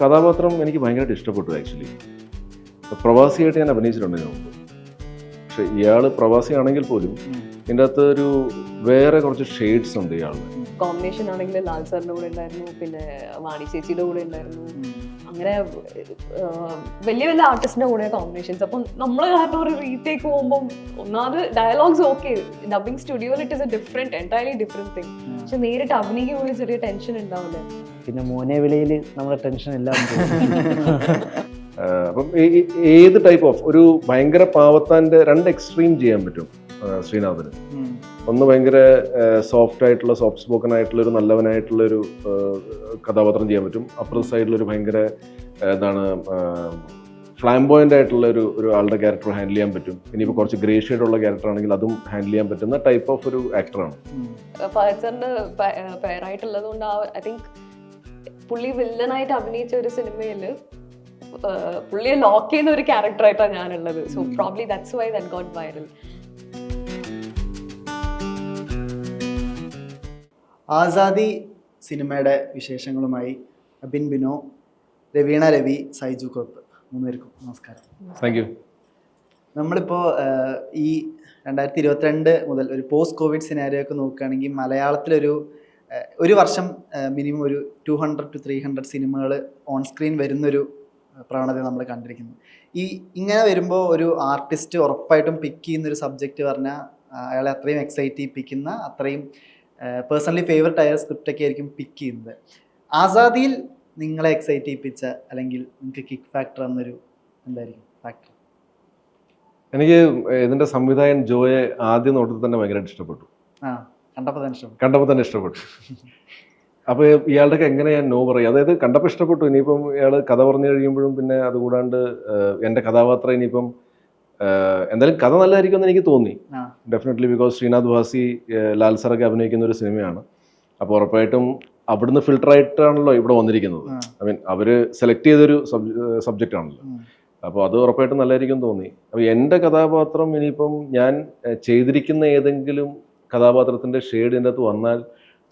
കഥാപാത്രം എനിക്ക് ഭയങ്കരമായിട്ട് ഇഷ്ടപ്പെട്ടു ആക്ച്വലി പ്രവാസിയായിട്ട് ഞാൻ അഭിനയിച്ചിട്ടുണ്ട് ഞാൻ പക്ഷേ ഇയാൾ പ്രവാസിയാണെങ്കിൽ പോലും ഇതിന്റെ അകത്ത് ഒരു വേറെ കുറച്ച് ഷെയ്ഡ്സ് ഉണ്ട് ഇയാളിന് കോമ്പിനേഷൻ ആണെങ്കിൽ ലാൽ സാറിന്റെ കൂടെ ഉണ്ടായിരുന്നു പിന്നെ വാണി ചേച്ചിയുടെ കൂടെ ഉണ്ടായിരുന്നു. അങ്ങനെ വലിയ വലിയ ആർട്ടിസ്റ്റിന്റെ കൂടെ കോമ്പിനേഷൻസ് അപ്പം നമ്മൾ കാരണം ഒരു റീടേക്ക് പോകുമ്പോൾ ഒന്നാമത് ഡയലോഗ്സ് ഓക്കെ ഡബിങ് സ്റ്റുഡിയോയിൽ it is a different entirely different thing പക്ഷെ നേരിട്ട് അഭിനയിക്കുമ്പോൾ ചെറിയ ടെൻഷൻ ഉണ്ടാവില്ലേ. പിന്നെ മോനെ വിളിയിൽ നമ്മുടെ ടെൻഷൻ എല്ലാം അപ്പം ഏത് ടൈപ്പ് ഓഫ് ഒരു ഭയങ്കര പാവത്താന്റെ രണ്ട് എക്സ്ട്രീം ചെയ്യാൻ പറ്റും ശ്രീനാഥന്. ഒന്ന് ഭയങ്കര സോഫ്റ്റ് ആയിട്ടുള്ള സോഫ്റ്റ് സ്പോക്കൺ ആയിട്ടുള്ള ഒരു നല്ലവനായിട്ടുള്ള ഒരു കഥാപാത്രം ചെയ്യാൻ പറ്റും. അപ്പുറത്തെ സൈഡിൽ ഒരു ഭയങ്കര എന്താണ് ഫ്ലാംബോയന്റ് ആയിട്ടുള്ള ഒരു ഒരു ആളുടെ ക്യാരക്ടർ ഹാൻഡിൽ ചെയ്യാൻ പറ്റും. ഇനിയിപ്പോൾ കുറച്ച് ഗ്രേ ഉള്ള ക്യാരക്ടർ ആണെങ്കിൽ അതും ഹാൻഡിൽ ചെയ്യാൻ പറ്റുന്ന ടൈപ്പ് ഓഫ് ഒരു ആക്ടറാണ് ഉം. ഫഹദ് സാറിന്റെ പേരായിട്ടുള്ളത് കൊണ്ട് ആ ഐ തിങ്ക് പുള്ളി വില്ലനായിട്ട് അഭിനയിച്ച ഒരു സിനിമയിൽ പുള്ളിയെ ലോക്ക് ചെയ്യുന്ന ഒരു ക്യാരക്ടറായിട്ടാണ് ഞാനുള്ളത്. So probably that's why that got viral Azadi സിനിമയുടെ വിശേഷങ്ങളുമായി അബിൻ ബിനോ രവീണ രവി സൈജു കോപ്പ് മൂന്നുപേർക്കും നമസ്കാരം. താങ്ക് യു നമ്മളിപ്പോൾ ഈ രണ്ടായിരത്തി ഇരുപത്തിരണ്ട് മുതൽ ഒരു പോസ്റ്റ് കോവിഡ് സിനാരിയോ ഒക്കെ നോക്കുകയാണെങ്കിൽ മലയാളത്തിലൊരു ഒരു വർഷം മിനിമം ഒരു two hundred two three hundred സിനിമകൾ ഓൺ സ്ക്രീൻ വരുന്നൊരു പ്രവണത നമ്മൾ കണ്ടിരിക്കുന്നു. ഈ ഇങ്ങനെ വരുമ്പോൾ ഒരു ആർട്ടിസ്റ്റ് ഉറപ്പായിട്ടും പിക്ക് ചെയ്യുന്ന ഒരു സബ്ജക്റ്റ് പറഞ്ഞാൽ അയാളെ അത്രയും എക്സൈറ്റ് ചെയ്യിപ്പിക്കുന്ന അത്രയും പേഴ്സണലി ഫേവററ്റ് ആയ സ്ക്രിപ്റ്റ് ഒക്കെ ആയിരിക്കും പിക്ക് ചെയ്യുന്നത്. ആസാദിയിൽ നിങ്ങളെ എക്സൈറ്റ് ചെയ്യിപ്പിച്ച അല്ലെങ്കിൽ നിങ്ങൾക്ക് കിക്ക് ഫാക്ടർ എന്നൊരു എന്തായിരിക്കും? ഫാക്ടർ എനിക്ക് ഇതിന്റെ സംവിധായകൻ ജോയെ ആദ്യ നോട്ടത്തിൽ തന്നെ ഭയങ്കരമായിട്ട് ഇഷ്ടപ്പെട്ടു. കണ്ടപ്പോൾ തന്നെ ഇഷ്ടപ്പെട്ടു. കണ്ടപ്പോൾ തന്നെ ഇഷ്ടപ്പെട്ടു. അപ്പോൾ ഇയാളുടെ എങ്ങനെ ഞാൻ നോ പറയും? അതായത് കണ്ടപ്പോൾ ഇഷ്ടപ്പെട്ടു. ഇനിയിപ്പം ഇയാൾ കഥ പറഞ്ഞു കഴിയുമ്പോഴും പിന്നെ അതുകൂടാണ്ട് എന്റെ കഥാപാത്രം ഇനിയിപ്പം എന്തായാലും കഥ നല്ലതായിരിക്കും എന്ന് എനിക്ക് തോന്നി. ഡെഫിനറ്റ്ലി ബിക്കോസ് ശ്രീനാഥ് ഭാസി ലാൽ സാറൊക്കെ അഭിനയിക്കുന്ന ഒരു സിനിമയാണ്. അപ്പോൾ ഉറപ്പായിട്ടും അവിടുന്ന് ഫിൽട്ടർ ആയിട്ടാണല്ലോ ഇവിടെ വന്നിരിക്കുന്നത്. ഐ മീൻ അവർ സെലക്ട് ചെയ്തൊരു സബ്ജക്റ്റ് ആണല്ലോ. അപ്പോൾ അത് ഉറപ്പായിട്ടും നല്ലതായിരിക്കും തോന്നി. അപ്പോൾ എന്റെ കഥാപാത്രം ഇനിയിപ്പം ഞാൻ ചെയ്തിരിക്കുന്ന ഏതെങ്കിലും കഥാപാത്രത്തിന്റെ ഷെയ്ഡ് എന്റെ അകത്ത് വന്നാൽ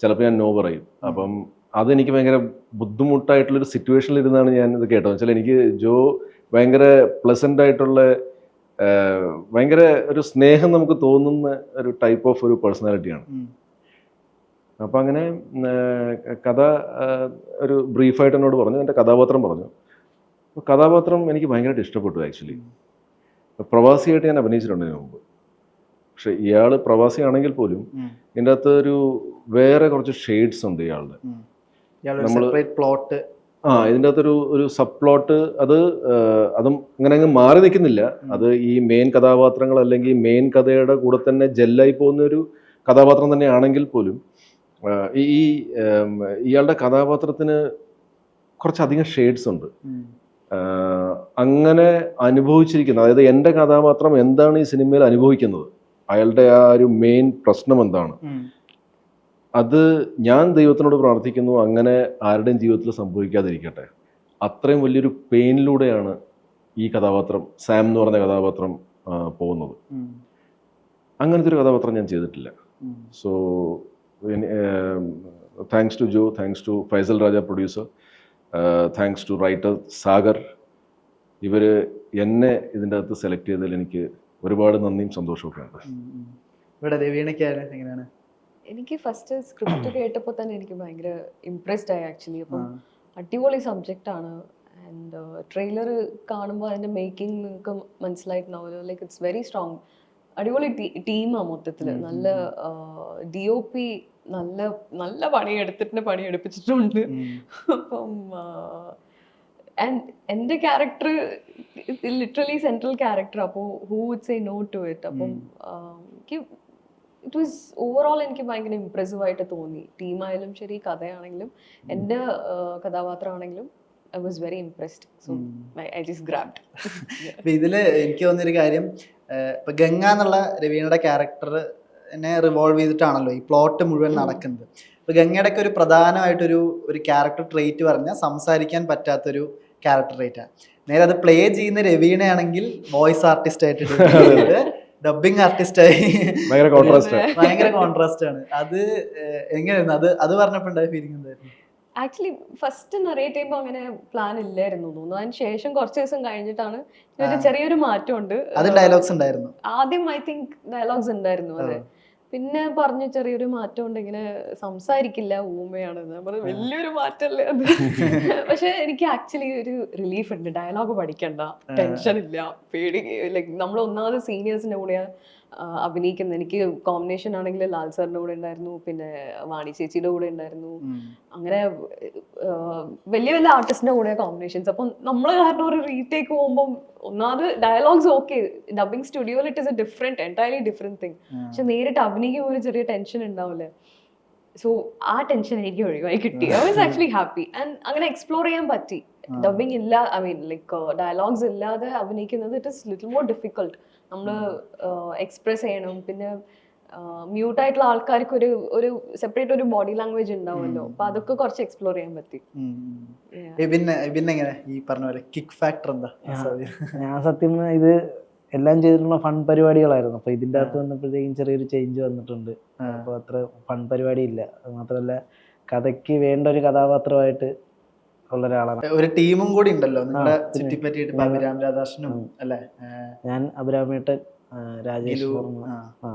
ചിലപ്പോൾ ഞാൻ നോ പറയും. അപ്പം അതെനിക്ക് ഭയങ്കര ബുദ്ധിമുട്ടായിട്ടുള്ളൊരു സിറ്റുവേഷനിൽ ഇരുന്നാണ് ഞാൻ ഇത് കേട്ടത്. വെച്ചാൽ എനിക്ക് ജോ ഭയങ്കര പ്ലസന്റ് ആയിട്ടുള്ള ഭയങ്കര ഒരു സ്നേഹം നമുക്ക് തോന്നുന്ന ഒരു ടൈപ്പ് ഓഫ് ഒരു പേഴ്സണാലിറ്റിയാണ്. അപ്പം അങ്ങനെ കഥ ഒരു ബ്രീഫായിട്ട് എന്നോട് പറഞ്ഞു എന്റെ കഥാപാത്രം പറഞ്ഞു. അപ്പോൾ കഥാപാത്രം എനിക്ക് ഭയങ്കരമായിട്ട് ഇഷ്ടപ്പെട്ടു ആക്ച്വലി പ്രവാസിയായിട്ട് ഞാൻ അഭിനയിച്ചിട്ടുണ്ട് ഇതിനു മുമ്പ്. പക്ഷെ ഇയാൾ പ്രവാസിയാണെങ്കിൽ പോലും. ഇതിന്റെ അകത്ത് ഒരു വേറെ കുറച്ച് ഷെയ്ഡ്സ് ഉണ്ട് ഇയാളുടെ. നമ്മൾ പ്ലോട്ട് ആ ഇതിന്റെ അകത്തൊരു ഒരു സബ് പ്ലോട്ട് അത് അതും അങ്ങനെ അങ്ങ് മാറി നിൽക്കുന്നില്ല. അത് ഈ മെയിൻ കഥാപാത്രങ്ങൾ അല്ലെങ്കിൽ മെയിൻ കഥയുടെ കൂടെ തന്നെ ജെല്ലായി പോകുന്ന ഒരു കഥാപാത്രം തന്നെ ആണെങ്കിൽ പോലും ഈ ഇയാളുടെ കഥാപാത്രത്തിന് കുറച്ചധികം ഷെയ്ഡ്സ് ഉണ്ട്. അങ്ങനെ അനുഭവിച്ചിരിക്കുന്നത് അതായത് എന്റെ കഥാപാത്രം എന്താണ് ഈ സിനിമയിൽ അനുഭവിക്കുന്നത്? അയാളുടെ ആ ഒരു മെയിൻ പ്രശ്നം എന്താണ്? അത് ഞാൻ ദൈവത്തിനോട് പ്രാർത്ഥിക്കുന്നു അങ്ങനെ ആരുടെയും ജീവിതത്തിൽ സംഭവിക്കാതിരിക്കട്ടെ. അത്രയും വലിയൊരു പെയിനിലൂടെയാണ് ഈ കഥാപാത്രം സാം എന്ന് പറഞ്ഞ കഥാപാത്രം പോകുന്നത്. അങ്ങനത്തെ ഒരു കഥാപാത്രം ഞാൻ ചെയ്തിട്ടില്ല. So thanks to Jo thanks to Faisal Raja producer thanks to writer Sagar ഇവർ എന്നെ ഇതിന്റെ അകത്ത് സെലക്ട് ചെയ്തതിൽ എനിക്ക് ഒരുപാട് നന്ദിയും സന്തോഷമൊക്കെ ഉണ്ട്. ഇവിടെ എങ്ങനെയാണ്? എനിക്ക് ഫസ്റ്റ് സ്ക്രിപ്റ്റ് കേട്ടപ്പോൾ തന്നെ എനിക്ക് ഭയങ്കര ഇംപ്രസ്ഡ് ആയി ആക്ച്വലി അപ്പം. അടിപൊളി സബ്ജക്റ്റ് ആണ്. ആൻഡ് ട്രെയിലർ കാണുമ്പോൾ അതിന്റെ മേക്കിംഗ് നിങ്ങൾക്ക് മനസ്സിലായിട്ടുണ്ടാവുമല്ലോ. ലൈക്ക് ഇറ്റ്സ് വെരി സ്ട്രോങ് അടിപൊളി ടീമാണ് മൊത്തത്തിൽ. നല്ല ഡി ഒ പി നല്ല നല്ല പണി പണിയെടുപ്പിച്ചിട്ടുണ്ട്. പണി എടുപ്പിച്ചിട്ടുണ്ട് അപ്പം ആൻഡ് എന്റെ ക്യാരക്ടർ ലിറ്ററലി സെൻട്രൽ ക്യാരക്ടർ അപ്പോൾ who would say no to it അപ്പം എനിക്ക് ഇറ്റ് വാസ് ഓവറോൾ എനിക്ക് ഭയങ്കര ഇമ്പ്രസീവ് ആയിട്ട് തോന്നി. ടീമായാലും ശരി കഥയാണെങ്കിലും എന്റെ കഥാപാത്രമാണെങ്കിലും I was very impressed so I just grabbed ഇതിൽ ഇതിൽ എനിക്ക് തോന്നിയൊരു കാര്യം ഇപ്പം ഗംഗ എന്നുള്ള രവീണയുടെ എന്നെ റിവോൾവ് ചെയ്തിട്ടാണല്ലോ ഈ പ്ലോട്ട് മുഴുവൻ നടക്കുന്നത്. ഇപ്പം ഗംഗയുടെ ഒക്കെ ഒരു പ്രധാനമായിട്ടൊരു ഒരു ക്യാരക്ടർ ട്രേറ്റ് പറഞ്ഞാൽ സംസാരിക്കാൻ പറ്റാത്തൊരു ക്യാരക്ടർ ട്രേറ്റാണ് നേരെ അത് പ്ലേ ചെയ്യുന്ന രവീണയാണെങ്കിൽ വോയിസ് ആർട്ടിസ്റ്റ് ആയിട്ട് ഡബിങ് ആർട്ടിസ്റ്റായി ഭയങ്കര കോൺട്രാസ്റ്റ് ഭയങ്കര കോൺട്രാസ്റ്റ് ആണ്. അത് എങ്ങനെയായിരുന്നു? അത് അത് പറഞ്ഞപ്പോൾ ഉണ്ടായ ഫീലിംഗ് എന്തായിരുന്നു? ആക്ച്വലി ഫസ്റ്റ് നറേറ്റ് ചെയ്യുമ്പോൾ അങ്ങനെ പ്ലാൻ ഇല്ലായിരുന്നു തോന്നുന്നു. അതിന് ശേഷം കുറച്ച് ദിവസം കഴിഞ്ഞിട്ടാണ് ഒരു ചെറിയൊരു മാറ്റമുണ്ട്. അത് ഡയലോഗ്സ് ഉണ്ടായിരുന്നു. ആദ്യം ഐ തിങ്ക് ഡയലോഗ്സ് ഉണ്ടായിരുന്നു അതെ. പിന്നെ പറഞ്ഞു ചെറിയൊരു മാറ്റം ഉണ്ട്. ഇങ്ങനെ സംസാരിക്കില്ല ഊമയാണ് പറഞ്ഞു വലിയൊരു മാറ്റമല്ലേ അത്. പക്ഷെ എനിക്ക് ആക്ച്വലി ഒരു റിലീഫ് ഉണ്ട്. ഡയലോഗ് പഠിക്കണ്ട. ടെൻഷൻ ഇല്ല. പേടി ലൈക് നമ്മൾ ഒന്നാമത് സീനിയേഴ്സിന്റെ കൂടെ അഭിനയിക്കുന്നത് എനിക്ക് കോമ്പിനേഷൻ ആണെങ്കിൽ ലാൽ സാറിന്റെ കൂടെ ഉണ്ടായിരുന്നു. പിന്നെ വാണി ചേച്ചിയുടെ കൂടെ ഉണ്ടായിരുന്നു. അങ്ങനെ വലിയ വലിയ ആർട്ടിസ്റ്റിന്റെ കൂടെ കോമ്പിനേഷൻസ് അപ്പം നമ്മൾ കാരണം ഒരു റീടേക്ക് പോകുമ്പോൾ ഒന്നാമത് ഡയലോഗ്സ് ഓക്കെ ഡബിങ് സ്റ്റുഡിയോയിൽ it is a different entirely different thing പക്ഷെ നേരിട്ട് അഭിനയിക്കുമ്പോൾ ഒരു ചെറിയ ടെൻഷൻ ഉണ്ടാവില്ലേ? സോ ആ ടെൻഷൻ എനിക്ക് ഒഴിവായി കിട്ടി. I was actually happy and അങ്ങനെ എക്സ്പ്ലോർ ചെയ്യാൻ പറ്റി. ഡബിങ് ഇല്ല ഐ മീൻ ലൈക്ക് ഡയലോഗ്സ് ഇല്ലാതെ അഭിനയിക്കുന്നത് it is little more difficult നമ്മൾ എക്സ്പ്രസ് ചെയ്യണം. പിന്നെ മ്യൂട്ട് ആയിട്ടുള്ള ആൾക്കാർക്ക് ഒരു ഒരു സെപ്പറേറ്റ് ഒരു ബോഡി ലാംഗ്വേജ് ഉണ്ടാവുമല്ലോ. അപ്പൊ അതൊക്കെ കുറച്ച് എക്സ്പ്ലോർ ചെയ്യാൻ പറ്റി. എങ്ങനെ? ഈ പറഞ്ഞ പോലെ കിക്ക് ഫാക്ടർ എന്താ? ഞാൻ സത്യം ഇത് എല്ലാം ചെയ്തിട്ടുള്ള ഫൺ പരിപാടികളായിരുന്നു. അപ്പൊ ഇതിന്റെ അകത്ത് വന്നപ്പോഴത്തേക്കും ചെറിയൊരു ചേഞ്ച് വന്നിട്ടുണ്ട്. അപ്പോൾ അത്ര ഫൺ പരിപാടി ഇല്ല അത് മാത്രമല്ല കഥയ്ക്ക് വേണ്ട ഒരു കഥാപാത്രമായിട്ട് ഉള്ള ഒരാളാണ് ഒരു ടീമും കൂടി ഉണ്ടല്ലോ. ചുറ്റിപ്പറ്റിയിട്ട് അഭിരാം രാധാകൃഷ്ണനും അല്ലേ? ഞാൻ അഭിരാമേട്ടൻ രാജേഷ് ആ.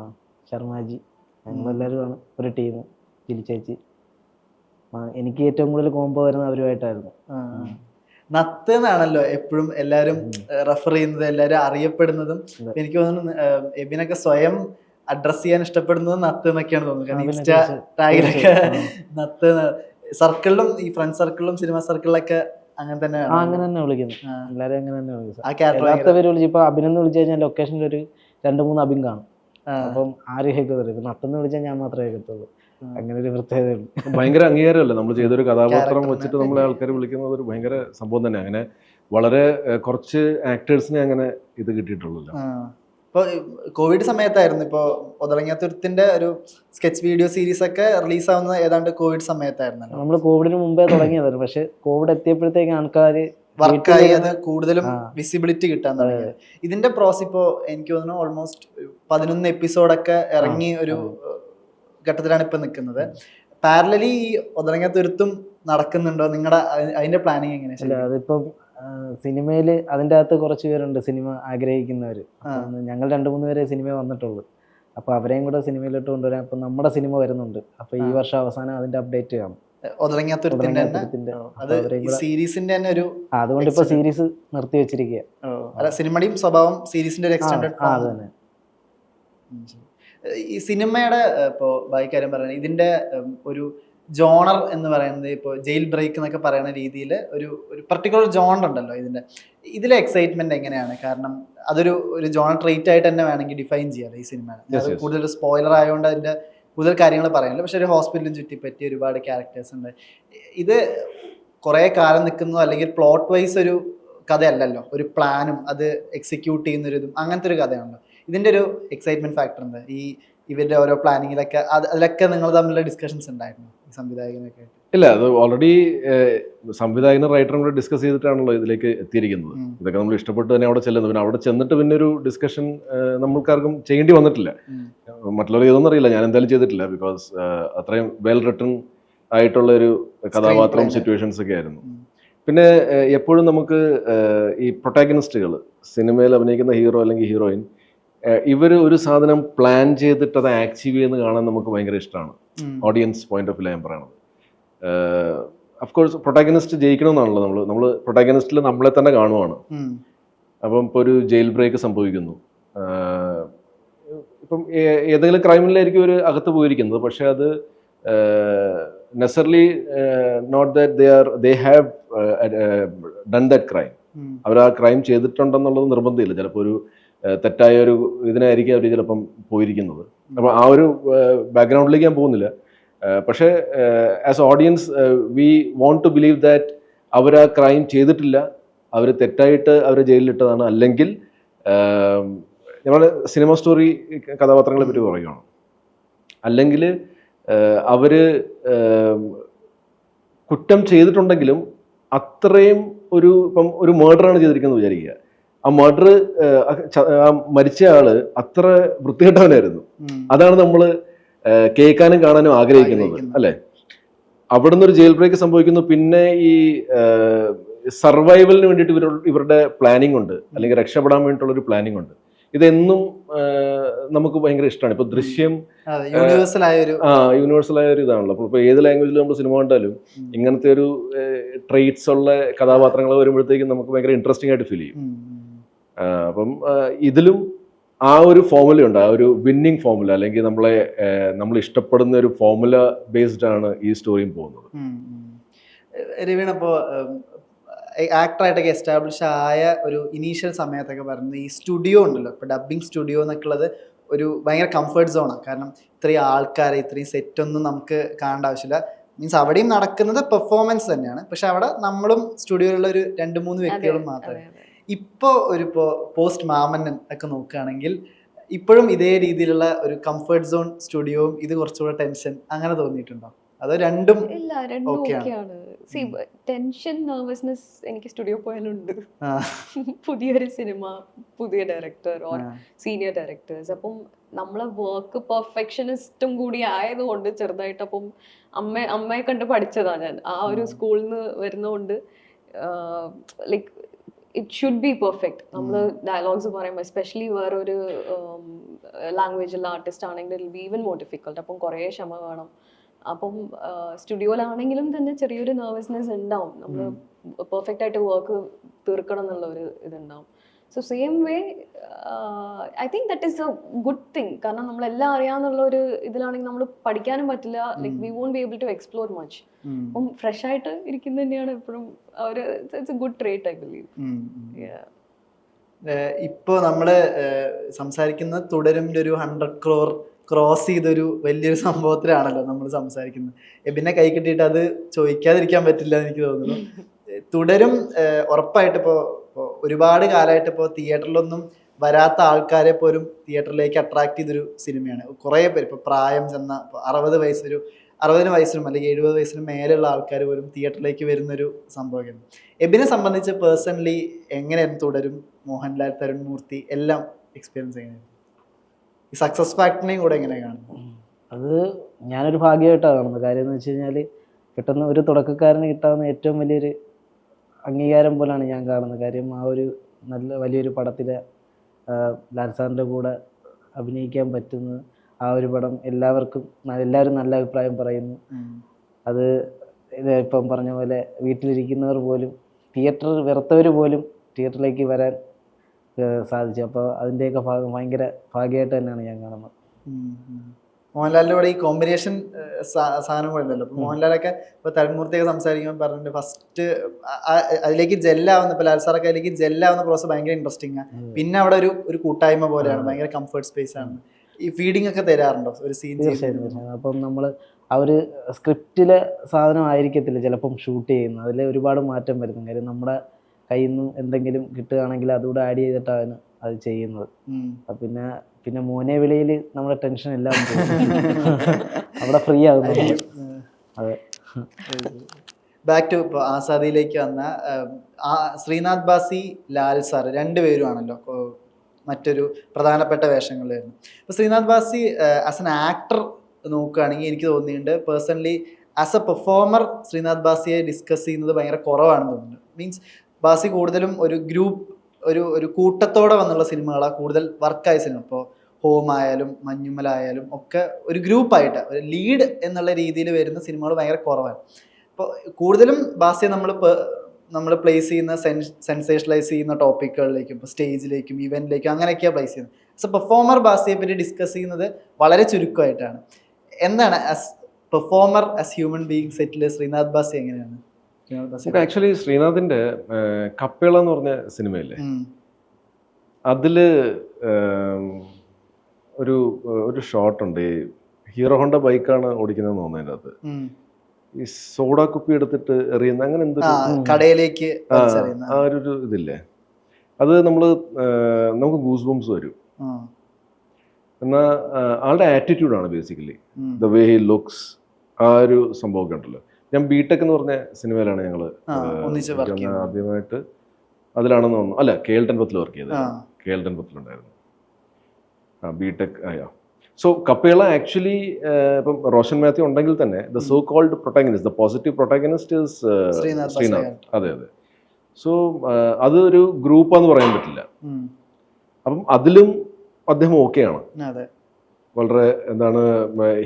ശർമാജി ഞങ്ങളെല്ലാവരുമാണ് ഒരു ടീം ചേച്ചി എനിക്ക് ഏറ്റവും കൂടുതൽ കോംബോ വരുന്നത് അവരുമായിട്ടായിരുന്നു. നത്ത് എന്നാണല്ലോ എപ്പോഴും എല്ലാരും റെഫർ ചെയ്യുന്നത് എല്ലാരും അറിയപ്പെടുന്നതും. എനിക്ക് തോന്നുന്നു എബിനൊക്കെ സ്വയം അഡ്രസ് ചെയ്യാൻ ഇഷ്ടപ്പെടുന്നത് നത്ത് എന്നൊക്കെയാണ് തോന്നുന്നത്. കാരണം ഇൻസ്റ്റാ. ടാഗിലൊക്കെ നത്ത് സർക്കിളിലും ഈ ഫ്രണ്ട് സർക്കിളിലും സിനിമ സർക്കിളിലൊക്കെ അങ്ങനെ തന്നെ അങ്ങനെ തന്നെ വിളിക്കുന്നത് ആ. എല്ലാവരും അങ്ങനെ തന്നെ വിളിക്കുന്നു. ആ ക്യാരക്ടർ യഥാർത്ഥ ഇപ്പൊ അഭിനന്ദ് വിളിച്ചു കഴിഞ്ഞാൽ ലൊക്കേഷനിൽ ഒരു രണ്ട് മൂന്ന് അഭിൻ കാണും. അപ്പം ആരും കേൾക്കത്തില്ല. ഇപ്പൊ നട്ടെന്ന് വിളിച്ചാൽ ഞാൻ മാത്രമേ കേൾക്കത്തുള്ളൂ. അങ്ങനെ ഒരു പ്രത്യേകതയുണ്ട്. ഭയങ്കര അംഗീകാരമല്ലേ? നമ്മൾ ചെയ്തൊരു കഥാപാത്രം വെച്ചിട്ട് നമ്മളെ ആൾക്കാർ വിളിക്കുന്നത് ഒരു ഭയങ്കര സംഭവം തന്നെ. അങ്ങനെ വളരെ കുറച്ച് ആക്ടേഴ്സിനെ അങ്ങനെ ഇത് കിട്ടിയിട്ടുള്ളൂ ഇപ്പൊ കോവിഡ് സമയത്തായിരുന്നു. ഇപ്പൊ ഒതളങ്ങാത്തുരത്തിന്റെ ഒരു സ്കെച്ച് വീഡിയോ സീരീസ് ഒക്കെ റിലീസ് ആവുന്നത് ഏതാണ്ട് കോവിഡ് സമയത്തായിരുന്നു നമ്മൾ കോവിഡിന് മുമ്പേ തുടങ്ങിയതായിരുന്നു. പക്ഷെ കോവിഡ് എത്തിയപ്പോഴത്തേക്ക് ആൾക്കാർ വർക്കായി അത് കൂടുതലും വിസിബിലിറ്റി കിട്ടാൻ തുടങ്ങി. ഇതിന്റെ പ്രോസ് ഇപ്പോ എനിക്ക് തോന്നുന്നു ഓൾമോസ്റ്റ് പതിനൊന്ന് എപ്പിസോഡൊക്കെ ഇറങ്ങി ഒരു ഘട്ടത്തിലാണ് ഇപ്പൊ നിൽക്കുന്നത്. പാരലലി ഈ ഒതളങ്ങാത്തുരുത്തും നടക്കുന്നുണ്ടോ? നിങ്ങളുടെ അതിന്റെ പ്ലാനിങ് അല്ല എങ്ങനെയാ അതിപ്പം സിനിമയിൽ അതിന്റെ അകത്ത് കുറച്ച് പേരുണ്ട് സിനിമ ആഗ്രഹിക്കുന്നവർ ഞങ്ങൾ രണ്ട് മൂന്ന് പേരെ സിനിമ വന്നിട്ടുള്ളൂ. അപ്പോൾ അവരെയും കൂടെ സിനിമയിലോട്ട് കൊണ്ടുവരാൻ അപ്പം നമ്മുടെ സിനിമ വരുന്നുണ്ട്. അപ്പോൾ ഈ വർഷം അവസാനം അതിന്റെ അപ്ഡേറ്റ് കാണും തന്നെ. അത് സീരീസിന്റെ തന്നെ ഒരു ആ, അതുകൊണ്ട് ഇപ്പൊ സീരീസ് നിർത്തി വെച്ചിരിക്കുക അല്ല സിനിമയുടെയും സ്വഭാവം സീരീസിന്റെ ഒരു അത് തന്നെ. ഈ സിനിമയുടെ ഇപ്പോൾ കാര്യം പറയുന്നത് ഇതിന്റെ ഒരു ജോണർ എന്ന് പറയുന്നത് ഇപ്പോൾ ജയിൽ ബ്രേക്ക് എന്നൊക്കെ പറയുന്ന രീതിയിൽ ഒരു ഒരു പർട്ടിക്കുലർ ജോണർ ഉണ്ടല്ലോ ഇതിന്റെ ഇതിലെ എക്സൈറ്റ്മെന്റ് എങ്ങനെയാണ്? കാരണം അതൊരു ഒരു ജോണർ ട്രീറ്റ് ആയിട്ട് തന്നെ വേണമെങ്കിൽ ഡിഫൈൻ ചെയ്യാം ഈ സിനിമ. കൂടുതൽ സ്പോയിലർ ആയതുകൊണ്ട് അതിന്റെ കൂടുതൽ കാര്യങ്ങൾ പറയാനില്ല. പക്ഷെ ഒരു ഹോസ്പിറ്റലിന് ചുറ്റിപ്പറ്റി ഒരുപാട് ക്യാരക്ടേഴ്സ് ഉണ്ട്. ഇത് കുറേ കാലം നിൽക്കുന്നു. അല്ലെങ്കിൽ പ്ലോട്ട് വൈസ് ഒരു കഥയല്ലല്ലോ. ഒരു പ്ലാനും അത് എക്സിക്യൂട്ട് ചെയ്യുന്ന ഒരു ഇതും അങ്ങനത്തെ ഒരു കഥയാണല്ലോ. ഇതിന്റെ ഒരു എക്സൈറ്റ്മെന്റ് ഫാക്ടർ ഉണ്ട്. ഈ ഇവരുടെ ഓരോ പ്ലാനിങ്ങിലൊക്കെ അതിലൊക്കെ നിങ്ങൾ തമ്മിലുള്ള ഡിസ്കഷൻസ് ഉണ്ടായിരുന്നു? സംവിധായകനൊക്കെ ഇല്ല അത് ഓൾറെഡി സംവിധായകനും റൈറ്ററും കൂടെ ഡിസ്കസ് ചെയ്തിട്ടാണല്ലോ ഇതിലേക്ക് എത്തിയിരിക്കുന്നത്. ഇതൊക്കെ നമ്മൾ ഇഷ്ടപ്പെട്ട് തന്നെ അവിടെ ചെല്ലുന്നു. പിന്നെ അവിടെ ചെന്നിട്ട് പിന്നെ ഒരു ഡിസ്കഷൻ നമ്മൾക്കാർക്കും ചെയ്യേണ്ടി വന്നിട്ടില്ല. മറ്റുള്ളവർ ഇതൊന്നും അറിയില്ല. ഞാൻ എന്തായാലും ചെയ്തിട്ടില്ല. ബിക്കോസ് അത്രയും വെൽ റിട്ടൺ ആയിട്ടുള്ള ഒരു കഥാപാത്രം സിറ്റുവേഷൻസ് ഒക്കെ ആയിരുന്നു. പിന്നെ എപ്പോഴും നമുക്ക് ഈ പ്രൊട്ടാഗനിസ്റ്റുകൾ സിനിമയിൽ അഭിനയിക്കുന്ന ഹീറോ അല്ലെങ്കിൽ ഹീറോയിൻ ഇവർ ഒരു സാധനം പ്ലാൻ ചെയ്തിട്ട് അത് ആക്റ്റീവ് ചെയ്യുന്ന കാണാൻ നമുക്ക് ഭയങ്കര ഇഷ്ടമാണ്. ഓഡിയൻസ് പോയിന്റ് ഓഫ് വ്യൂ ഞാൻ പറയണത്. അഫ്കോഴ്സ് പ്രൊട്ടാഗനിസ്റ്റ് ജയിക്കണമെന്നാണല്ലോ നമ്മൾ നമ്മൾ പ്രൊട്ടാഗനിസ്റ്റിൽ നമ്മളെ തന്നെ കാണുവാണ്. അപ്പം ഇപ്പോൾ ഒരു ജയിൽ ബ്രേക്ക് സംഭവിക്കുന്നു. ഇപ്പം ഏതെങ്കിലും ക്രൈമിലായിരിക്കും ഒരു അകത്ത് പോയിരിക്കുന്നത്. പക്ഷെ അത് necessarily not that they are they have done that crime. അവർ ആ ക്രൈം ചെയ്തിട്ടുണ്ടെന്നുള്ളത് നിർബന്ധമില്ല. ചിലപ്പോൾ ഒരു തെറ്റായ ഒരു ഇതിനായിരിക്കും അവർ ചിലപ്പം പോയിരിക്കുന്നത്. അപ്പം ആ ഒരു ബാക്ക്ഗ്രൗണ്ടിലേക്ക് ഞാൻ പോകുന്നില്ല. പക്ഷേ as audience we want to believe that അവർ ആ ക്രൈം ചെയ്തിട്ടില്ല. അവർ തെറ്റായിട്ട് അവരെ ജയിലിലിട്ടതാണ്. അല്ലെങ്കിൽ നമ്മൾ സിനിമ സ്റ്റോറി കഥാപാത്രങ്ങളെ പറ്റി പറയുകയാണ് അല്ലെങ്കിൽ അവർ കുറ്റം ചെയ്തിട്ടുണ്ടെങ്കിലും അത്രയും ഒരു ഇപ്പം ഒരു മേഡറാണ് ചെയ്തിരിക്കുന്നത് വിചാരിക്കുക. ആ മർഡർ ആ മരിച്ച ആൾ അത്ര വൃത്തികെട്ടവനായിരുന്നു. അതാണ് നമ്മൾ കേൾക്കാനും കാണാനും ആഗ്രഹിക്കുന്നത് അല്ലേ? അവിടുന്ന് ഒരു ജയിൽ ബ്രേക്ക് സംഭവിക്കുന്നു. പിന്നെ ഈ സർവൈവലിന് വേണ്ടിയിട്ട് ഇവരുടെ പ്ലാനിംഗ് ഉണ്ട്. അല്ലെങ്കിൽ രക്ഷപ്പെടാൻ വേണ്ടിയിട്ടുള്ള ഒരു പ്ലാനിംഗ് ഉണ്ട്. ഇതെന്നും നമുക്ക് ഭയങ്കര ഇഷ്ടമാണ് ഇപ്പൊ ദൃശ്യം ആയ ഒരു ആ യൂണിവേഴ്സൽ ആയ ഒരു ഇതാണല്ലോ അപ്പൊ ഇപ്പോൾ ഏത് ലാംഗ്വേജിൽ നമ്മൾ സിനിമ കണ്ടാലും ഇങ്ങനത്തെ ഒരു ട്രേറ്റ്സ് ഉള്ള കഥാപാത്രങ്ങൾ വരുമ്പോഴത്തേക്കും നമുക്ക് ഭയങ്കര ഇൻട്രസ്റ്റിംഗ് ആയിട്ട് ഫീൽ ചെയ്യും. അപ്പം ഇതിലും ആ ഒരു ഫോമുല ഉണ്ട്. ആ ഒരു വിന്നിങ് ഫോമുല അല്ലെങ്കിൽ നമ്മളെ നമ്മൾ ഇഷ്ടപ്പെടുന്ന ഒരു ഫോമുല ബേസ്ഡ് ആണ് ഈ സ്റ്റോറിയും പോകുന്നത്. ഉം, ഉം. ആക്ടറായിട്ടൊക്കെ എസ്റ്റാബ്ലിഷ് ആയ ഒരു ഇനീഷ്യൽ സമയത്തൊക്കെ പറയുന്നത് ഈ സ്റ്റുഡിയോ ഉണ്ടല്ലോ. ഇപ്പോൾ ഡബ്ബിംഗ് സ്റ്റുഡിയോ എന്നൊക്കെ ഉള്ളത് ഒരു ഭയങ്കര കംഫർട്ട് സോണാണ് കാരണം ഇത്രയും ആൾക്കാരെ ഇത്രയും സെറ്റൊന്നും നമുക്ക് കാണേണ്ട ആവശ്യമില്ല. മീൻസ് അവിടെയും നടക്കുന്നത് പെർഫോമൻസ് തന്നെയാണ്. പക്ഷെ അവിടെ നമ്മളും സ്റ്റുഡിയോയിലുള്ള ഒരു രണ്ട് മൂന്ന് വ്യക്തികളും മാത്രമേ. ഇപ്പോൾ ഒരു ഇപ്പോൾ പോസ്റ്റ് മാമന്നൻ ഒക്കെ നോക്കുകയാണെങ്കിൽ ഇപ്പോഴും ഇതേ രീതിയിലുള്ള ഒരു കംഫർട്ട് സോൺ സ്റ്റുഡിയോയും ഇത് കുറച്ചുകൂടെ ടെൻഷൻ അങ്ങനെ തോന്നിയിട്ടുണ്ടോ? അതോ രണ്ടും ഇല്ല രണ്ടും. ഓക്കെയാണ് സി ടെൻഷൻ നെർവസ്നെസ് എനിക്ക് സ്റ്റുഡിയോ പോയാലുണ്ട്. പുതിയൊരു സിനിമ പുതിയ ഡയറക്ടർ ഓർ സീനിയർ ഡയറക്ടേഴ്സ് അപ്പം നമ്മളെ വർക്ക് പെർഫെക്ഷനിസ്റ്റും കൂടി ആയതുകൊണ്ട് ചെറുതായിട്ട് അപ്പം അമ്മ അമ്മയെ കണ്ട് പഠിച്ചതാണ് ഞാൻ. ആ ഒരു സ്കൂളിൽ നിന്ന് വരുന്നതുകൊണ്ട് like it should be perfect നമ്മൾ ഡയലോഗ്സ് പറയുമ്പോൾ എസ്പെഷ്യലി വേറൊരു ലാംഗ്വേജിലുള്ള ആർട്ടിസ്റ്റ് ആണെങ്കിൽ it be even more difficult അപ്പം കുറേ ക്ഷമ വേണം. അപ്പം സ്റ്റുഡിയോയിലാണെങ്കിലും തന്നെ ചെറിയൊരു നെർവസ്നെസ് ഉണ്ടാവും. നമ്മൾ പെർഫെക്റ്റ് ആയിട്ട് വർക്ക് തീർക്കണം എന്നുള്ള ഒരു ഇതുണ്ടാവും so same way I think that is a good thing കാരണം നമ്മളെല്ലാം അറിയാന്നുള്ള ഒരു ഇതിലാണെങ്കിൽ നമ്മൾ പഠിക്കാനും പറ്റില്ല. Like we won't be able to explore much അപ്പം ഫ്രഷ് ആയിട്ട് ഇരിക്കുന്നത് തന്നെയാണ് എപ്പോഴും ഒരു it's a good trait I believe ഇപ്പോൾ നമ്മൾ സംസാരിക്കുന്നത് തുടരുമിന്റെ ഒരു ഹൺഡ്രഡ് ക്രോർ ക്രോസ് ചെയ്തൊരു വലിയൊരു സംഭവത്തിലാണല്ലോ നമ്മൾ സംസാരിക്കുന്നത്. എബിനെ കൈ കിട്ടിയിട്ട് അത് ചോദിക്കാതിരിക്കാൻ പറ്റില്ല എന്ന് എനിക്ക് തോന്നുന്നു. തുടരും ഉറപ്പായിട്ട് ഇപ്പോൾ ഒരുപാട് കാലമായിട്ട് ഇപ്പോൾ തിയേറ്ററിലൊന്നും വരാത്ത ആൾക്കാരെ പോലും തിയേറ്ററിലേക്ക് അട്രാക്ട് ചെയ്തൊരു സിനിമയാണ്. കുറേ പേര് ഇപ്പോൾ പ്രായം ചെന്ന അറുപത് വയസ്സൊരു അറുപതിന് വയസ്സിനും അല്ലെങ്കിൽ എഴുപത് വയസ്സിനും മേലെയുള്ള ആൾക്കാർ പോലും തിയേറ്ററിലേക്ക് വരുന്നൊരു സംഭവമാണ് എബിനെ സംബന്ധിച്ച് പേഴ്സണലി എങ്ങനെയായിരുന്നു തുടരും? മോഹൻലാൽ തരുൺ മൂർത്തി എല്ലാം എക്സ്പീരിയൻസ് എങ്ങനെയായിരുന്നു? ഈ സക്സസ് ഫാക്ടറിനെയും കൂടെ എങ്ങനെ കാണുന്നു അത് ഞാനൊരു ഭാഗ്യമായിട്ടാണ് കാണുന്നത്. കാര്യം എന്ന് വെച്ച് കഴിഞ്ഞാൽ പെട്ടെന്ന് ഒരു തുടക്കക്കാരന് കിട്ടാവുന്ന ഏറ്റവും വലിയൊരു അംഗീകാരം പോലാണ് ഞാൻ കാണുന്നത്. കാര്യം ആ ഒരു നല്ല വലിയൊരു പടത്തിലെ ലാൽ സാറിന്റെ കൂടെ അഭിനയിക്കാൻ പറ്റുന്നത് ആ ഒരു പടം എല്ലാവർക്കും എല്ലാവരും നല്ല അഭിപ്രായം പറയുന്നു. അത് ഇപ്പം പറഞ്ഞ പോലെ വീട്ടിലിരിക്കുന്നവർ പോലും തിയേറ്റർ വെറുത്തവർ പോലും തിയേറ്ററിലേക്ക് വരാൻ സാധിച്ചു. അപ്പോൾ അതിന്റെയൊക്കെ ഭാഗം ഭയങ്കര ഭാഗ്യമായിട്ട് തന്നെയാണ് ഞാൻ കാണുന്നത്. മോഹൻലാലിന്റെ. കൂടെ ഈ കോമ്പിനേഷൻ സാധനം കൂടെ ഉണ്ടല്ലോ അപ്പൊ മോഹൻലാലൊക്കെ ഇപ്പൊ തലമൂർത്തിയൊക്കെ സംസാരിക്കുമ്പോൾ പറഞ്ഞിട്ട് ഫസ്റ്റ് അതിലേക്ക് ജെല്ലാവുന്ന ഇപ്പൊ ലാൽ സാറൊക്കെ അതിലേക്ക് ജെല്ലാവുന്ന പ്രോസസ് ഭയങ്കര ഇൻട്രസ്റ്റിംഗ് ആണ് പിന്നെ അവിടെ ഒരു ഒരു കൂട്ടായ്മ പോലെയാണ്. ഭയങ്കര കംഫർട്ട് സ്പേസ് ആണ്. ഈ ഫീഡിംഗ് ഒക്കെ തരാറുണ്ടോ? ഒരു സീൻ അപ്പം നമ്മൾ ആ ഒരു സ്ക്രിപ്റ്റിലെ സാധനം ആയിരിക്കത്തില്ല ചിലപ്പം ഷൂട്ട് ചെയ്യുന്നത്. അതിൽ ഒരുപാട് മാറ്റം വരുന്നു കാര്യം നമ്മുടെ കയ്യിൽ നിന്ന് എന്തെങ്കിലും കിട്ടുകയാണെങ്കിൽ അതുകൂടെ ആഡ് ചെയ്തിട്ടാണ് അത് ചെയ്യുന്നത്. പിന്നെ പിന്നെ മോനെ വിളിയിൽ നമ്മുടെ ടെൻഷൻ എല്ലാം. അവിടെ ഫ്രീ ആകുന്നു അതെ. ബാക്ക് ടു ഇപ്പോൾ ആസാദിയിലേക്ക് വന്ന ശ്രീനാഥ് ബാസി ലാൽ സാർ രണ്ട് പേരുമാണല്ലോ മറ്റൊരു പ്രധാനപ്പെട്ട വേഷങ്ങളായിരുന്നു അപ്പോൾ Srinath Basi as an actor നോക്കുകയാണെങ്കിൽ എനിക്ക് തോന്നിയിട്ടുണ്ട് personally as a performer Srinath ബാസിയെ discuss ചെയ്യുന്നത് ഭയങ്കര കുറവാണെന്ന് തോന്നുന്നുണ്ട്. മീൻസ് ബാസി കൂടുതലും ഒരു ഗ്രൂപ്പ് ഒരു ഒരു കൂട്ടത്തോടെ വന്നുള്ള സിനിമകളാണ് കൂടുതൽ വർക്കായ സിനിമ. ഇപ്പോൾ ഹോം ആയാലും മഞ്ഞുമലായാലും ഒക്കെ ഒരു ഗ്രൂപ്പായിട്ട് ഒരു ലീഡ് എന്നുള്ള രീതിയിൽ വരുന്ന സിനിമകൾ ഭയങ്കര കുറവാണ്. അപ്പോൾ കൂടുതലും ബാസിയെ നമ്മൾ നമ്മൾ പ്ലേസ് ചെയ്യുന്ന സെൻ സെൻസേഷണലൈസ് ചെയ്യുന്ന ടോപ്പിക്കുകളിലേക്കും ഇപ്പോൾ സ്റ്റേജിലേക്കും ഇവന്റിലേക്കും അങ്ങനെയൊക്കെയാണ് പ്ലേസ് ചെയ്യുന്നത്. എ പെർഫോമർ ബാസിയെ പറ്റി ഡിസ്കസ് ചെയ്യുന്നത് വളരെ ചുരുക്കമായിട്ടാണ്. എന്താണ് as performer as human being സെറ്റിൽ ശ്രീനാഥ് ബാസി എങ്ങനെയാണ്? ആക്ച്വലി ശ്രീനാഥിന്റെ കപ്പിള എന്ന് പറഞ്ഞ സിനിമയില്ലേ? അതിൽ ഒരു ഒരു ഷോട്ട് ഉണ്ട്. ഈ ഹീറോ ഹോണ്ട ബൈക്കാണ് ഓടിക്കുന്നതെന്ന് തോന്നുന്നു അത് ഈ സോഡ കുപ്പി എടുത്തിട്ട് എറിയുന്ന അങ്ങനെ എന്തൊരു കടയിലേക്ക് ആ, ഒരു ഇതില്ലേ? അത് നമ്മൾ നമുക്ക് ഗൂസ് ബംസ് വരും എന്നാ എന്നാൽ ആളുടെ ആറ്റിറ്റ്യൂഡാണ് basically. The way he looks ആ ഒരു സംഭവമൊക്കെ ഉണ്ടല്ലോ. ഞാൻ ബിടെക് എന്ന് പറഞ്ഞ സിനിമയിലാണ് ഞങ്ങൾ. ആദ്യമായിട്ട് അതിലാണെന്ന് തോന്നുന്നു. അല്ല കേൾട്ടൻ പത്തിൽ വർക്ക് ചെയ്തത്. ആ, കേൾട്ടൻ പത്തിലുണ്ടായിരുന്നു ആ ബിടെക് ആയാ സോ കപ്പേള ആക്ച്വലി ഇപ്പം റോഷൻ മാത്യു ഉണ്ടെങ്കിൽ തന്നെ the so called protagonist the positive protagonist is Srinath അതെ അതെ. സോ അതൊരു ഗ്രൂപ്പാന്ന് പറയാൻ പറ്റില്ല. അപ്പം അതിലും അദ്ദേഹം ഓക്കെയാണ് അതെ. വളരെ എന്താണ്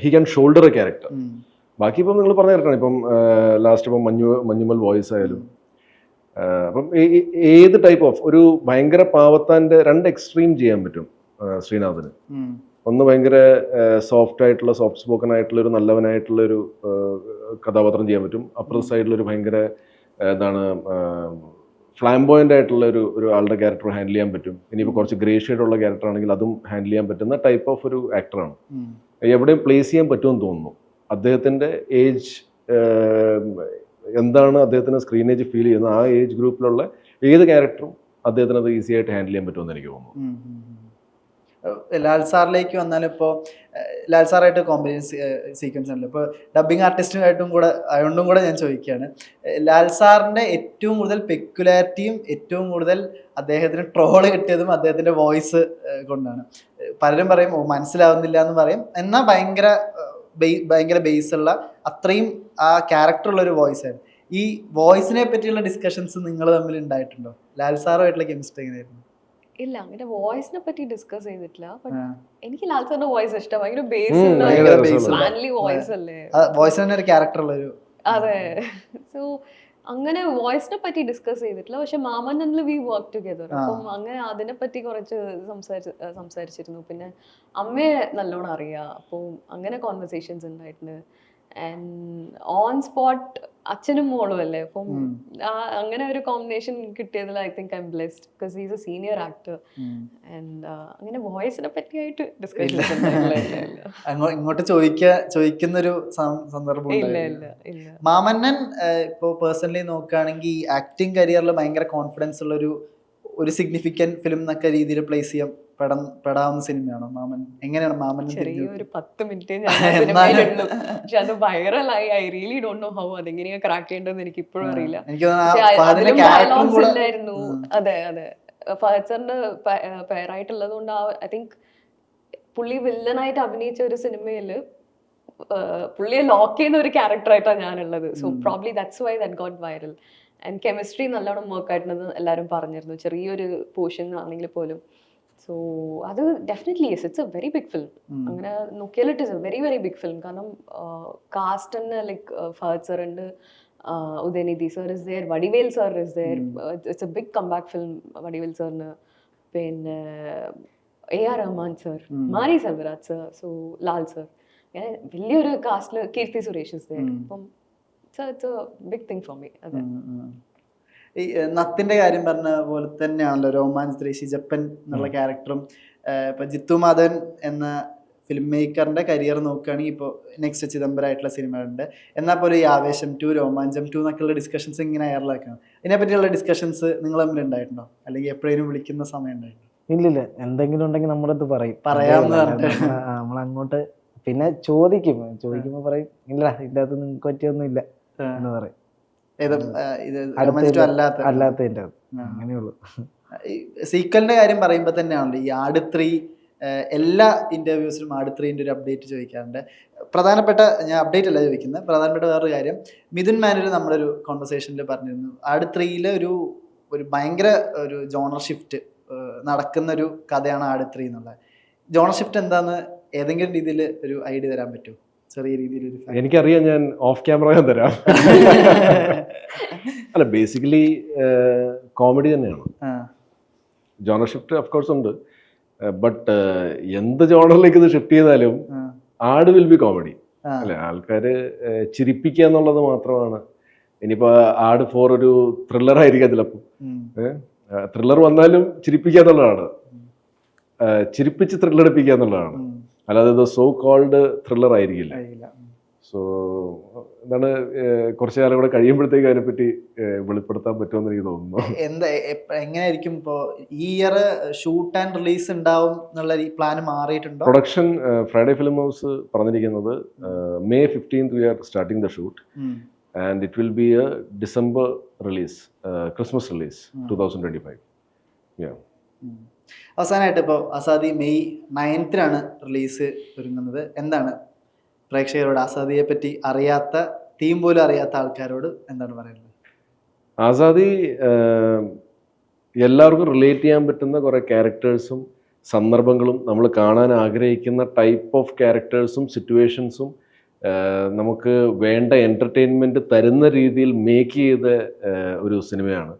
he can shoulder a character. ബാക്കി ഇപ്പം നിങ്ങൾ പറഞ്ഞു കേൾക്കണം. ഇപ്പം ലാസ്റ്റ് ഇപ്പം മഞ്ഞു മഞ്ഞുമൽ വോയിസ് ആയാലും അപ്പം ഏത് ടൈപ്പ് ഓഫ് ഒരു ഭയങ്കര പാവത്താന്റെ രണ്ട് എക്സ്ട്രീം ചെയ്യാൻ പറ്റും ശ്രീനാഥിന്. ഒന്ന് ഭയങ്കര സോഫ്റ്റ് ആയിട്ടുള്ള സോഫ്റ്റ് സ്പോക്കൺ ആയിട്ടുള്ള ഒരു നല്ലവനായിട്ടുള്ള ഒരു കഥാപാത്രം ചെയ്യാൻ പറ്റും. അപ്പുറത്തെ സൈഡിലൊരു ഭയങ്കര എന്താണ് ഫ്ലാംബോയന്റ് ആയിട്ടുള്ള ഒരു ഒരു ആളുടെ ക്യാരക്ടർ ഹാൻഡിൽ ചെയ്യാൻ പറ്റും. ഇനിയിപ്പോൾ കുറച്ച് ഗ്രേ ഉള്ള ക്യാരക്ടർ ആണെങ്കിൽ അതും ഹാൻഡിൽ ചെയ്യാൻ പറ്റുന്ന ടൈപ്പ് ഓഫ് ഒരു ആക്ടറാണ്. എവിടെയും പ്ലേസ് ചെയ്യാൻ പറ്റുമെന്ന് തോന്നുന്നു. അദ്ദേഹത്തിന്റെ ഏജ് എന്താണ് അദ്ദേഹത്തിന് സ്ക്രീൻ ഏജ് ഫീൽ ചെയ്യുന്നത്? ആ ഏജ് ഗ്രൂപ്പിലുള്ള ഏത് ക്യാരക്ടറും അദ്ദേഹത്തിന് അത് ഈസി ആയിട്ട് ഹാൻഡിൽ ചെയ്യാൻ പറ്റുമെന്ന് എനിക്ക് തോന്നുന്നു. ലാൽ സാറിലേക്ക് വന്നാൽ ഇപ്പോൾ ലാൽ സാറായിട്ട് കോമ്പിനേഷൻ സീക്വൻസ് ഉണ്ട് ഇപ്പോൾ ഡബിങ് ആർട്ടിസ്റ്റുമായിട്ടും കൂടെ അതുകൊണ്ടും കൂടെ ഞാൻ ചോദിക്കുകയാണ്. ലാൽ സാറിന്റെ ഏറ്റവും കൂടുതൽ പെക്കുലാരിറ്റിയും ഏറ്റവും കൂടുതൽ അദ്ദേഹത്തിന് ട്രോൾ കിട്ടിയതും അദ്ദേഹത്തിന്റെ വോയിസ് കൊണ്ടാണ്. പലരും പറയും മനസ്സിലാവുന്നില്ല എന്ന് പറയും. എന്നാൽ ഭയങ്കര ഭയങ്കര ബേസ് ഉള്ള അത്രയും ആ ക്യാരക്ടർ ഉള്ള ഒരു വോയിസ് ആയിരുന്നു. ഈ വോയിസിനെ പറ്റിയുള്ള ഡിസ്കഷൻസ് നിങ്ങൾ തമ്മിൽ ഉണ്ടായിട്ടുണ്ടോ? ലാൽ സാറുമായിട്ടുള്ള കെമിസ്ട്രി എങ്ങനെയായിരുന്നു? ഇല്ല അങ്ങനെ വോയിസിനെ പറ്റി ഡിസ്കസ് ചെയ്തിട്ടില്ല. എനിക്ക് ലാൽ സാറിന്റെ വോയിസ് ഇഷ്ടം ഭയങ്കര ബേസ് വോയിസ് അല്ലേ? വോയിസ് തന്നെ ഒരു ക്യാരക്ടർ ഉള്ള ഒരു അതെ. സോ അങ്ങനെ വോയിസിനെ പറ്റി ഡിസ്കസ് ചെയ്തിട്ടില്ല. പക്ഷെ മാമൻ മാമനിൽ വി വർക്ക് ടുഗെദർ. അപ്പം അങ്ങനെ അതിനെ പറ്റി കുറച്ച് സംസാരിച്ച് സംസാരിച്ചിരുന്നു. പിന്നെ അമ്മയെ നല്ലോണം അറിയാം. അപ്പോൾ അങ്ങനെ കോൺവെർസേഷൻസ് ഉണ്ടായിട്ടുണ്ട്. ഓൺ സ്പോട്ട് അച്ഛനും മോളും അല്ലേ? അപ്പം അങ്ങനെ ഒരു കോമ്പിനേഷൻ കിട്ടിയതിൽ I think I am blessed because is a senior actor. And അങ്ങനെ വോയിസിനെ പറ്റിയായിട്ട് അങ്ങോ- ഇങ്ങോട്ട് ചോദിക്ക ചോദിക്കുന്ന ഒരു സന്ദർഭം മാമന്നൻ ഇപ്പോൾ ഇപ്പോ പേഴ്സണലി നോക്കുകയാണെങ്കിൽ ആക്ടിങ് കരിയറിൽ ഭയങ്കര കോൺഫിഡൻസ് ഉള്ള ഒരു ഒരു സിഗ്നിഫിക്കന്റ് ഫിലിം എന്നൊക്കെ രീതിയിൽ പ്ലേസ് ചെയ്യാൻ പെടാൻ പെടാവുന്ന സിനിമയാണോ മാമൻ? എങ്ങനെയാണ് മാമൻ ചെറിയൊരു പത്ത് മിനിറ്റ് ഞാൻ എന്നാലും- പക്ഷെ അത് വൈറലായി. I really don't know how അതെങ്ങനെയാ ക്രാക്ക് ചെയ്യേണ്ടതെന്ന് എനിക്ക് ഇപ്പോഴും അറിയില്ല ഇല്ലായിരുന്നു. അതെ അതെ. ഫഹദ് സാറിന്റെ പേരായിട്ടുള്ളത് കൊണ്ട് ആ ഐ തിങ്ക് പുള്ളി വില്ലനായിട്ട് അഭിനയിച്ച ഒരു സിനിമയിൽ പുള്ളിയെ ലോക്ക് ചെയ്യുന്ന ഒരു ക്യാരക്ടറായിട്ടാണ് ഞാനുള്ളത്. So. Probably that's why that got viral and chemistry നല്ലോണം വർക്ക് ആയിട്ടുണ്ടെന്ന് എല്ലാവരും പറഞ്ഞിരുന്നു. ചെറിയൊരു പോർഷൻ ആണെങ്കിൽ പോലും. സോ അത് definitely yes it's a very big film. അങ്ങനെ നോക്കിയാൽ it is a very very big film കാരണം കാസ്റ്റ് തന്നെ ലൈക്ക് ഫഹദ് സർ ഉണ്ട് Udhayanidhi sir is there Vadivel sir is there it's a big comeback film Vadivel സാറിന് പിന്നെ A R Rahman sir. Mari Selvaraj sir so Lal sir അങ്ങനെ വലിയൊരു കാസ്റ്റിൽ Keerthy Suresh is there. അപ്പം it's a big thing for me അതെ. ഈ നത്തിന്റെ കാര്യം പറഞ്ഞ പോലെ തന്നെയാണല്ലോ രോമാഞ്ച് ജപ്പൻ എന്നുള്ള ക്യാരക്ടറും ഇപ്പൊ ജിത്തു മാധവൻ എന്ന ഫിലിം മേക്കറിന്റെ കരിയർ നോക്കുകയാണെങ്കിൽ ഇപ്പോൾ നെക്സ്റ്റ് ചിദംബരമായിട്ടുള്ള സിനിമകളുണ്ട്. എന്നാൽ പോലും ഈ ആവേശം ടു രോമാഞ്ചം ടു എന്നൊക്കെയുള്ള ഡിസ്കഷൻസ് ഇങ്ങനെ വൈറലാക്കണം ഇതിനെപ്പറ്റിയുള്ള ഡിസ്കഷൻസ് നിങ്ങൾ തമ്മിൽ ഉണ്ടായിട്ടുണ്ടോ? അല്ലെങ്കിൽ എപ്പോഴേലും വിളിക്കുന്ന സമയം ഉണ്ടായിട്ടുണ്ടോ? ഇല്ലില്ല എന്തെങ്കിലും ഉണ്ടെങ്കിൽ നമ്മുടെ അടുത്ത് പറയും. പറയാമെന്ന് നമ്മൾ പറഞ്ഞിട്ട്. ആ, പിന്നെ ചോദിക്കും. ചോദിക്കുമ്പോൾ പറയും ഇല്ല ഇതിന്റെ അകത്ത് നിങ്ങൾക്ക് പറ്റിയൊന്നും ഇല്ല എന്ന് പറയും. അകത്ത് അങ്ങനെയുള്ളൂ. സീക്വലിന്റെ കാര്യം പറയുമ്പോൾ തന്നെയാണല്ലോ ഈ ആട് ത്രീ എല്ലാ ഇന്റർവ്യൂസിലും ആട് ത്രീന്റെ ഒരു അപ്ഡേറ്റ് ചോദിക്കാറുണ്ട്. പ്രധാനപ്പെട്ട ഞാൻ അപ്ഡേറ്റ് അല്ല ചോദിക്കുന്നത് പ്രധാനപ്പെട്ട വേറൊരു കാര്യം മിഥുൻ മാനുവൽ നമ്മുടെ ഒരു കോൺവെർസേഷനിൽ പറഞ്ഞിരുന്നു. ആട് ത്രീയിലെ ഒരു ഒരു ഭയങ്കര ഒരു ജോണർ ഷിഫ്റ്റ് നടക്കുന്ന ഒരു കഥയാണ് ആട് ത്രീ എന്നുള്ളത്. ജോണർ ഷിഫ്റ്റ് എന്താന്ന് ഏതെങ്കിലും രീതിയിൽ ഒരു ഐഡിയ തരാൻ പറ്റുമോ? ചെറിയ fact. എനിക്കറിയാം ഞാൻ ഓഫ് ക്യാമറ ഞാൻ തരാം. അല്ല ബേസിക്കലി കോമഡി തന്നെയാണ്. ജോണർ ഷിഫ്റ്റ് ഓഫ് കോഴ്സ് ഉണ്ട്. ബട്ട് എന്ത് ജോണറിലേക്ക് ഇത് ഷിഫ്റ്റ് ചെയ്താലും ആഡ് ആട് വിൽ ബി കോമഡി അല്ലെ ആൾക്കാര് ചിരിപ്പിക്കുക എന്നുള്ളത് മാത്രമാണ്. ഇനിയിപ്പോ ആട് ഫോർ ഒരു ത്രില്ലർ ആയിരിക്കാം ചിലപ്പോൾ ത്രില്ലർ വന്നാലും ചിരിപ്പിക്കുക എന്നുള്ളതാണ്. ചിരിപ്പിച്ച് ത്രില്ലടിപ്പിക്കുക എന്നുള്ളതാണ്. അല്ലാതെ ഇത് സോ കോൾഡ് ത്രില്ലർ ആയിരിക്കില്ല. സോ എന്താണ് കുറച്ചു കാലം കൂടെ കഴിയുമ്പോഴത്തേക്ക് അതിനെപ്പറ്റി പറ്റി വെളിപ്പെടുത്താൻ പറ്റുമെന്ന് എനിക്ക് തോന്നുന്നു. എന്താ എങ്ങനെയായിരിക്കും ഇപ്പോ ഈ ഇയർ ഷൂട്ട് ആൻഡ് റിലീസ് ഉണ്ടാവും എന്നുള്ള പ്ലാൻ മാറിയിട്ടുണ്ടോ? പ്രൊഡക്ഷൻ ഫ്രൈഡേ ഫിലിം ഹൗസ് പറഞ്ഞിരിക്കുന്നത് May fifteenth we are starting the shoot and it will be a December release Christmas release. Two thousand twenty five. അവസാനമായിട്ട് ഇപ്പോൾ ആസാദി മെയ് നയൻത്തിനാണ് റിലീസ് ഒരുങ്ങുന്നത്. എന്താണ് പ്രേക്ഷകരോട് ആസാദിയെ പറ്റി അറിയാത്ത തീം പോലും അറിയാത്ത ആൾക്കാരോട് എന്താണ് പറയുന്നത് ആസാദി എല്ലാവർക്കും റിലേറ്റ് ചെയ്യാൻ പറ്റുന്ന കുറേ ക്യാരക്ടേഴ്സും സന്ദർഭങ്ങളും നമ്മൾ കാണാൻ ആഗ്രഹിക്കുന്ന ടൈപ്പ് ഓഫ് ക്യാരക്ടേഴ്സും സിറ്റുവേഷൻസും നമുക്ക് വേണ്ട എന്റർടൈൻമെന്റ് തരുന്ന രീതിയിൽ മേക്ക് ചെയ്ത ഒരു സിനിമയാണ്.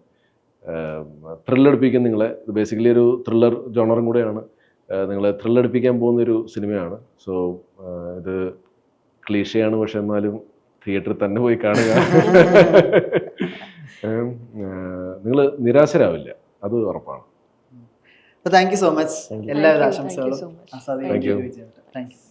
ത്രില്ലടിപ്പിക്കും നിങ്ങളെ ഇത് ബേസിക്കലി ഒരു ത്രില്ലർ ജോണറും കൂടെയാണ്. നിങ്ങളെ ത്രില്ലടിപ്പിക്കാൻ പോകുന്ന ഒരു സിനിമയാണ് സോ ഇത് ക്ലീഷയാണ് പക്ഷെ എന്നാലും തിയേറ്ററിൽ തന്നെ പോയി കാണുക. നിങ്ങൾ നിരാശരാവില്ല. അത് ഉറപ്പാണ്. താങ്ക് യു സോ മച്ച് എല്ലാവരും. എല്ലാവിധ ആശംസകളും. Thank you